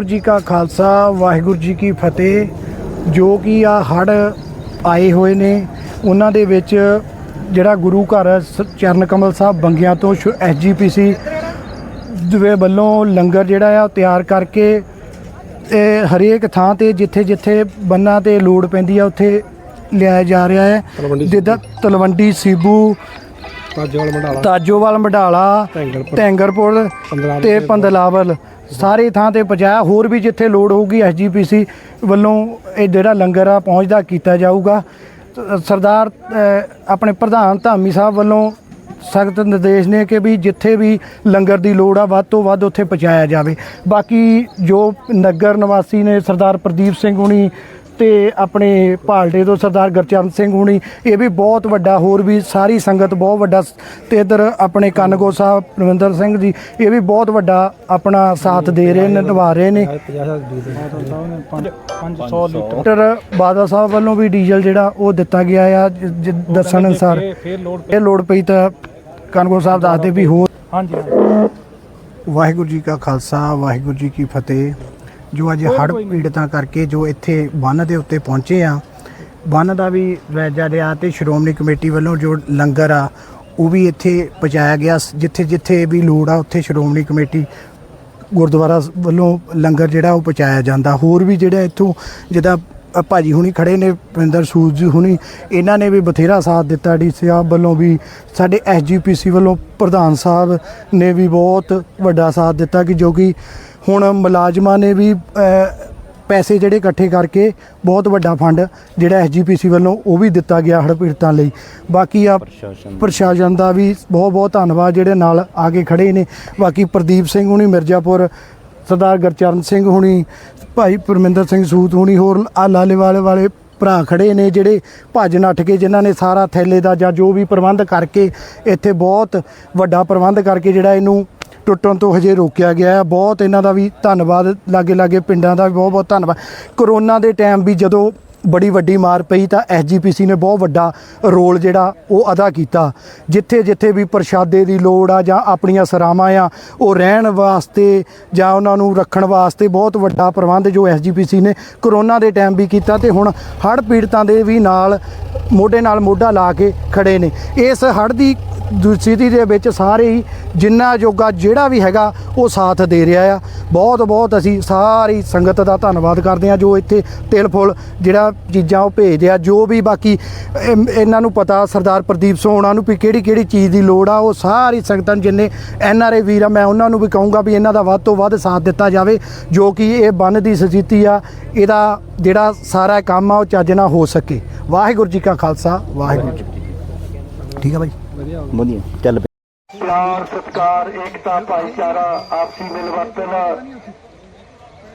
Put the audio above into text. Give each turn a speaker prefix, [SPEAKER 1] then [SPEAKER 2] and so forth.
[SPEAKER 1] ਵਾਹਿਗੁਰੂ ਜੀ ਕਾ ਖਾਲਸਾ ਵਾਹਿਗੁਰੂ ਜੀ ਕੀ ਫਤਿਹ। ਜੋ ਕਿ ਆ ਹੜ ਆਏ ਹੋਏ ਨੇ ਉਹਨਾਂ ਦੇ ਵਿੱਚ ਜਿਹੜਾ ਗੁਰੂ ਘਰ ਚਰਨ ਕਮਲ ਸਾਹਿਬ ਬੰਗਿਆਂ ਤੋਂ ਐਸਜੀਪੀਸੀ ਦੇ ਵੱਲੋਂ ਲੰਗਰ ਜਿਹੜਾ ਆ ਤਿਆਰ ਕਰਕੇ ਇਹ ਹਰੇਕ ਥਾਂ ਤੇ ਜਿੱਥੇ ਜਿੱਥੇ ਬੰਨਾਂ ਤੇ ਲੋੜ ਪੈਂਦੀ ਆ ਉੱਥੇ ਲਿਆਇਆ ਜਾ ਰਿਹਾ ਹੈ। ਜਿੱਦਾਂ ਤਲਵੰਡੀ ਸੀਬੂ
[SPEAKER 2] ਤਾਜਵਾਲ ਮੰਡਾਲਾ।
[SPEAKER 1] ਤਾਜੋਵਾਲ ਮਢਾਲਾ
[SPEAKER 2] ਟੈਂਗਰਪੁਰ,
[SPEAKER 1] ਤੇ ਪੰਦਲਾਵਲ। ਸਾਰੇ ਥਾਂ ਤੇ ਪਹੁੰਚਾਇਆ। ਹੋਰ ਵੀ ਜਿੱਥੇ ਲੋੜ ਹੋਊਗੀ ਐਸਜੀਪੀਸੀ ਵੱਲੋਂ ਇਹ ਜਿਹੜਾ ਲੰਗਰ ਆ ਪਹੁੰਚਦਾ ਕੀਤਾ ਜਾਊਗਾ। ਸਰਦਾਰ ਆਪਣੇ ਪ੍ਰਧਾਨ ਧਾਮੀ ਸਾਹਿਬ ਵੱਲੋਂ ਸਖਤ ਨਿਰਦੇਸ਼ ਨੇ ਕਿ ਵੀ ਜਿੱਥੇ ਵੀ ਲੰਗਰ ਦੀ ਲੋੜ ਆ, ਵੱਧ ਤੋਂ ਵੱਧ ਉੱਥੇ ਪਹੁੰਚਾਇਆ ਜਾਵੇ। ਬਾਕੀ ਜੋ ਨਗਰ ਨਿਵਾਸੀ ਨੇ ਸਰਦਾਰ ਪ੍ਰਦੀਪ ਸਿੰਘ ਹੁਣੀ ਤੇ ਆਪਣੇ ਭਾਲਟੇ ਤੋਂ ਸਰਦਾਰ ਗੁਰਚਰਨ ਸਿੰਘ ਹੁਣੀ ਇਹ ਵੀ ਬਹੁਤ ਵੱਡਾ ਹੋਰ ਵੀ ਸਾਰੀ ਸੰਗਤ ਬਹੁਤ ਵੱਡਾ ਤੇ ਇਧਰ ਆਪਣੇ ਕਨਗੋ ਸਾਹਿਬ ਰਵਿੰਦਰ ਸਿੰਘ ਜੀ ਇਹ ਵੀ ਬਹੁਤ ਵੱਡਾ ਆਪਣਾ ਸਾਥ ਦੇ ਰਹੇ ਨੇ ਨਿਭਾ ਰਹੇ ਨੇ।
[SPEAKER 2] 500 ਲੀਟਰ
[SPEAKER 1] ਬਾਦਲ ਸਾਹਿਬ ਵੱਲੋਂ ਵੀ ਡੀਜ਼ਲ ਜਿਹੜਾ ਉਹ ਦਿੱਤਾ ਗਿਆ ਆ ਦੱਸਣ ਅਨੁਸਾਰ।
[SPEAKER 2] ਲੋਡ
[SPEAKER 1] ਇਹ ਲੋੜ ਪਈ ਤਾਂ ਕਨਗੋ ਸਾਹਿਬ ਦੱਸਦੇ ਵੀ ਹੋਰ।
[SPEAKER 2] ਹਾਂਜੀ।
[SPEAKER 1] ਵਾਹਿਗੁਰੂ ਜੀ ਕਾ ਖਾਲਸਾ ਵਾਹਿਗੁਰੂ ਜੀ ਕੀ ਫਤਿਹ। ਜੋ ਅੱਜ ਹੜ੍ਹ ਪੀੜਤਾਂ ਕਰਕੇ ਜੋ ਇੱਥੇ ਬੰਨ ਦੇ ਉੱਤੇ ਪਹੁੰਚੇ ਆ ਬੰਨ ਦਾ ਵੀ ਵੈਜਾ ਰਿਹਾ ਤੇ ਸ਼੍ਰੋਮਣੀ ਕਮੇਟੀ ਵੱਲੋਂ ਜੋ ਲੰਗਰ ਆ ਉਹ ਵੀ ਇੱਥੇ ਪਹੁੰਚਾਇਆ ਗਿਆ ਜਿੱਥੇ ਜਿੱਥੇ ਵੀ ਲੋੜ ਆ ਉੱਥੇ ਸ਼੍ਰੋਮਣੀ ਕਮੇਟੀ ਗੁਰਦੁਆਰਾ ਵੱਲੋਂ ਲੰਗਰ ਜਿਹੜਾ ਉਹ ਪਹੁੰਚਾਇਆ ਜਾਂਦਾ। ਹੋਰ ਵੀ ਜਿਹੜਾ ਇੱਥੋਂ ਅ, ਭਾਜੀ ਹੁਣੀ ਖੜੇ ਨੇ ਪਿੰਦਰ ਸੂਦ ਜੀ ਹੁਣੀ ਇਹਨਾਂ ਨੇ ਵੀ ਬਥੇਰਾ ਸਾਥ ਦਿੱਤਾ ਡੀਸੀ ਸਾਹਿਬ ਵੱਲੋਂ ਵੀ ਸਾਡੇ ਐਸਜੀਪੀਸੀ ਵੱਲੋਂ ਪ੍ਰਧਾਨ ਸਾਹਿਬ ਨੇ ਵੀ ਬਹੁਤ ਵੱਡਾ ਸਾਥ ਦਿੱਤਾ ਕਿ ਜੋ ਕਿ ਹੁਣ ਮੁਲਾਜ਼ਮਾਂ ਨੇ ਵੀ ਪੈਸੇ ਜਿਹੜੇ ਇਕੱਠੇ ਕਰਕੇ ਬਹੁਤ ਵੱਡਾ ਫੰਡ ਜਿਹੜਾ ਐਸਜੀਪੀਸੀ ਵੱਲੋਂ ਉਹ ਵੀ ਦਿੱਤਾ ਗਿਆ ਹੜ੍ਹ ਪੀੜਤਾਂ ਲਈ। ਬਾਕੀ ਆ ਪ੍ਰਸ਼ਾਸਨ ਦਾ ਵੀ ਬਹੁਤ ਬਹੁਤ ਧੰਨਵਾਦ ਜਿਹੜੇ ਨਾਲ ਆ ਕੇ ਖੜੇ ਨੇ। ਬਾਕੀ ਪ੍ਰਦੀਪ ਸਿੰਘ ਹੁਣੀ ਮਿਰਜ਼ਾਪੁਰ ਸਰਦਾਰ ਗੁਰਚਰਨ ਸਿੰਘ ਹੁਣੀ ਭਾਈ ਪਰਮਿੰਦਰ ਸਿੰਘ ਸੂਤ ਹੁਣੀ, ਹੋਰ ਆ ਲਾਲੇਵਾਲ ਵਾਲੇ ਭਰਾ ਖੜੇ ਨੇ ਜਿਹੜੇ ਭੱਜ ਨੱਠ ਕੇ, ਜਿਨ੍ਹਾਂ ਨੇ ਸਾਰਾ ਥੈਲੇ ਦਾ ਜਾਂ ਜੋ ਵੀ ਪ੍ਰਬੰਧ ਕਰਕੇ ਇੱਥੇ ਬਹੁਤ ਵੱਡਾ ਪ੍ਰਬੰਧ ਕਰਕੇ ਜਿਹੜਾ ਇਹਨੂੰ ਟੁੱਟਣ ਤੋਂ ਹਜੇ ਰੋਕਿਆ ਗਿਆ ਹੈ। ਬਹੁਤ ਇਹਨਾਂ ਦਾ ਵੀ ਧੰਨਵਾਦ ਲਾਗੇ ਲਾਗੇ ਪਿੰਡਾਂ ਦਾ ਵੀ ਬਹੁਤ ਬਹੁਤ ਧੰਨਵਾਦ। ਕਰੋਨਾ ਦੇ ਟਾਈਮ ਵੀ ਜਦੋਂ ਬੜੀ ਵੱਡੀ ਮਾਰ ਪਈ ਤਾਂ ਐਸਜੀਪੀਸੀ ਨੇ ਬਹੁਤ ਵੱਡਾ ਰੋਲ ਜਿਹੜਾ ਉਹ ਅਦਾ ਕੀਤਾ। ਜਿੱਥੇ ਜਿੱਥੇ ਵੀ ਪ੍ਰਸ਼ਾਦੇ ਦੀ ਲੋੜ ਆ ਜਾਂ ਆਪਣੀਆਂ ਸਰਾਵਾਂ ਆ, ਉਹ ਰਹਿਣ ਵਾਸਤੇ ਜਾਂ ਉਹਨਾਂ ਨੂੰ ਰੱਖਣ ਵਾਸਤੇ ਬਹੁਤ ਵੱਡਾ ਪ੍ਰਬੰਧ ਜੋ ਐਸਜੀਪੀਸੀ ਨੇ ਕਰੋਨਾ ਦੇ ਟਾਈਮ ਵੀ ਕੀਤਾ ਤੇ ਹੁਣ ਹੜ੍ਹ ਪੀੜਤਾਂ ਦੇ ਵੀ ਨਾਲ ਮੋਢੇ ਨਾਲ ਮੋਢਾ ਲਾ ਕੇ ਖੜੇ ਨੇ। ਇਸ ਹੜ੍ਹ ਦੀ ਦੁਸਥਿਤੀ ਦੇ ਵਿੱਚ ਸਾਰੇ ਹੀ ਜਿੰਨਾ ਜੋਗਾ ਜਿਹੜਾ ਵੀ ਹੈਗਾ ਉਹ ਸਾਥ ਦੇ ਰਿਹਾ ਆ। ਬਹੁਤ ਬਹੁਤ ਅਸੀਂ ਸਾਰੀ ਸੰਗਤ ਦਾ ਧੰਨਵਾਦ ਕਰਦੇ ਆ ਜੋ ਇੱਥੇ ਤਿਲ ਫੁੱਲ ਜਿਹੜਾ ਚੀਜ਼ਾਂ ਉਹ ਭੇਜਦੇ ਆ। ਜੋ ਵੀ ਬਾਕੀ ਇਹਨਾਂ ਨੂੰ ਪਤਾ, ਸਰਦਾਰ ਪ੍ਰਦੀਪ ਸੋਹਣਾ ਨੂੰ ਵੀ ਕਿਹੜੀ ਕਿਹੜੀ ਚੀਜ਼ ਦੀ ਲੋੜ ਆ, ਉਹ ਸਾਰੀ ਸੰਗਤਾਂ ਨੂੰ ਜਿੰਨੇ ਐਨ ਆਰ ਆਈ ਵੀਰ ਆ, ਮੈਂ ਉਹਨਾਂ ਨੂੰ ਵੀ ਕਹੂੰਗਾ ਵੀ ਇਹਨਾਂ ਦਾ ਵੱਧ ਤੋਂ ਵੱਧ ਸਾਥ ਦਿੱਤਾ ਜਾਵੇ, ਜੋ ਕਿ ਇਹ ਬੰਨ ਦੀ ਸਥਿਤੀ ਆ, ਇਹਦਾ ਜਿਹੜਾ ਸਾਰਾ ਕੰਮ ਆ, ਉਹ ਚੱਜ ਨਾਲ ਹੋ ਸਕੇ। ਵਾਹਿਗੁਰੂ ਜੀ ਕਾ ਖਾਲਸਾ, ਵਾਹਿਗੁਰੂ ਜੀ ਠੀਕ ਆ ਬਾਈ?
[SPEAKER 3] ਵਧੀਆ ਚੱਲ
[SPEAKER 1] ਪਿਆਰ ਸਤਿਕਾਰ ਏਕਤਾ ਭਾਈਚਾਰਾ ਆਪਸੀ ਮਿਲਵਰਤਨ।